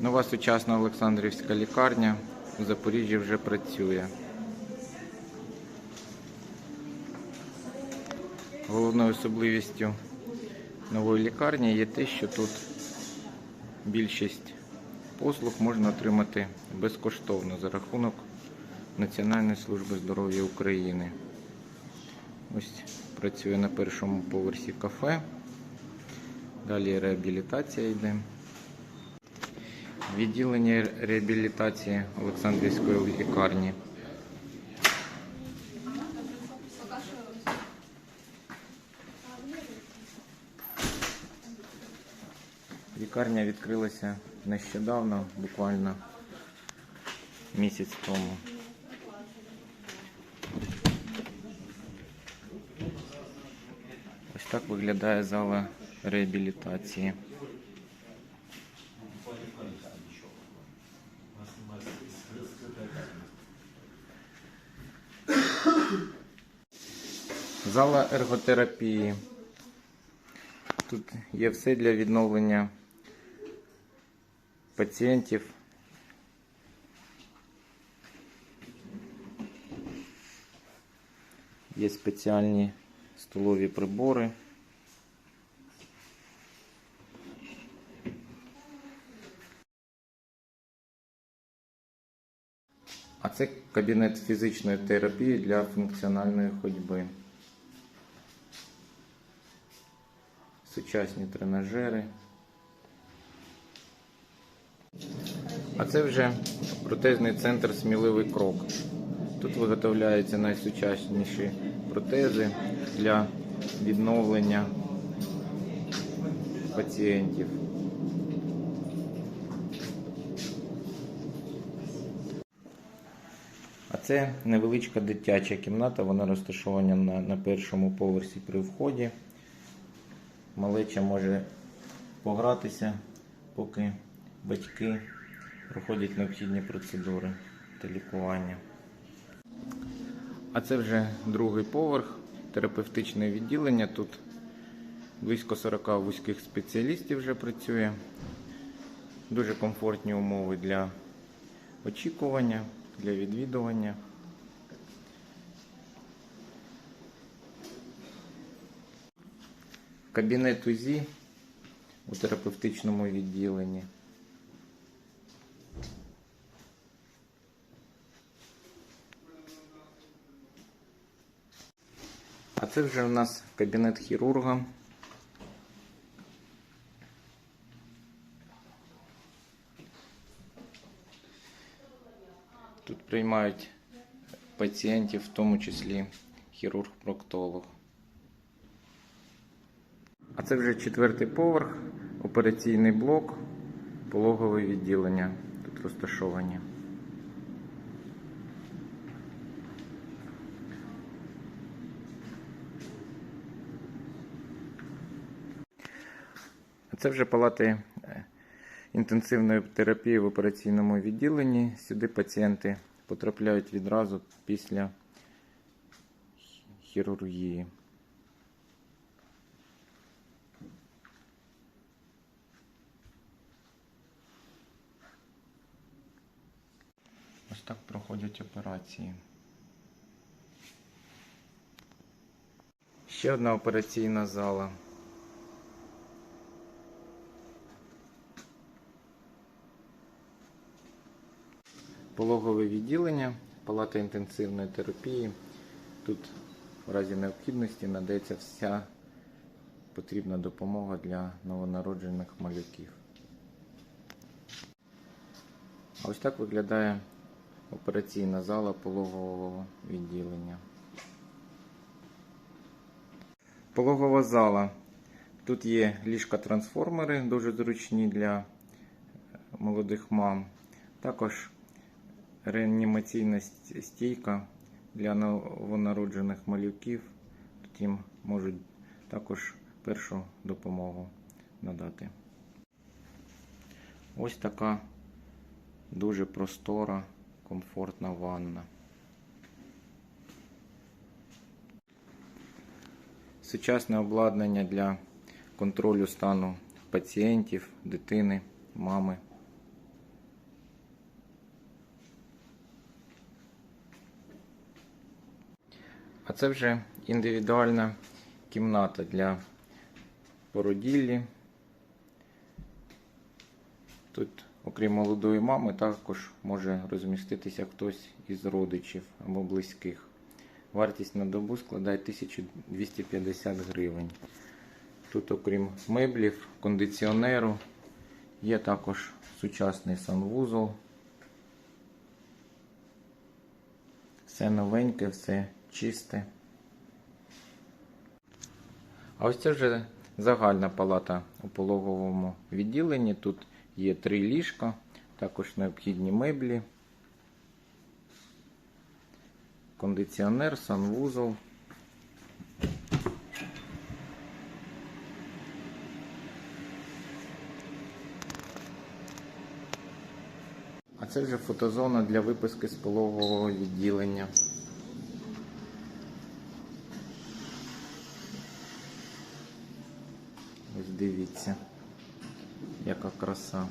Нова сучасна Олександрівська лікарня у Запоріжжі вже працює. Головною особливістю нової лікарні є те, що тут більшість послуг можна отримати безкоштовно за рахунок Національної служби здоров'я України. Ось працює на першому поверсі кафе. Далі реабілітація йде. Відділення реабілітації Олександрівської лікарні. Лікарня відкрилася нещодавно, буквально місяць тому. Ось так виглядає зала реабілітації. Зала ерготерапії. Тут є все для відновлення пацієнтів. Є спеціальні столові прибори. А це кабінет фізичної терапії для функціональної ходьби. Сучасні тренажери. А це вже протезний центр Сміливий крок. Тут виготовляються найсучасніші протези для відновлення пацієнтів. А це невеличка дитяча кімната, вона розташована на, на першому поверсі при вході. Малеча може погратися, поки батьки проходять необхідні процедури та лікування. А це вже другий поверх, терапевтичне відділення. Тут близько 40 вузьких спеціалістів вже працює. Дуже комфортні умови для очікування, для відвідування. Кабінет УЗІ у терапевтичному відділенні. А це вже у нас кабінет хірурга. Тут приймають пацієнтів, в тому числі хірург-проктолог. А це вже четвертий поверх, операційний блок, пологове відділення. Тут розташовані. Це вже палати е, інтенсивної терапії в операційному відділенні. Сюди пацієнти потрапляють відразу після хірургії. Так проходять операції. Ще одна операційна зала. Пологове відділення, палата інтенсивної терапії. Тут в разі необхідності надається вся потрібна допомога для новонароджених малюків. А ось так виглядає операційна зала пологового відділення. Пологова зала. Тут є ліжка-трансформери, дуже зручні для молодих мам. Також реанімаційна стійка для новонароджених малюків. Тут їм можуть також першу допомогу надати. Ось така дуже простора, комфортна ванна. Сучасне обладнання для контролю стану пацієнтів, дитини, мами. А це вже індивідуальна кімната для породіллі. Тут окрім молодої мами, також може розміститися хтось із родичів або близьких. Вартість на добу складає 1250 гривень. Тут, окрім меблів, кондиціонеру, є також сучасний санвузол. Все новеньке, все чисте. А ось це вже загальна палата у пологовому відділенні. Тут є три ліжка, також необхідні меблі, кондиціонер, санвузол. А це вже фотозона для виписки з пологового відділення. Ось дивіться, яка краса.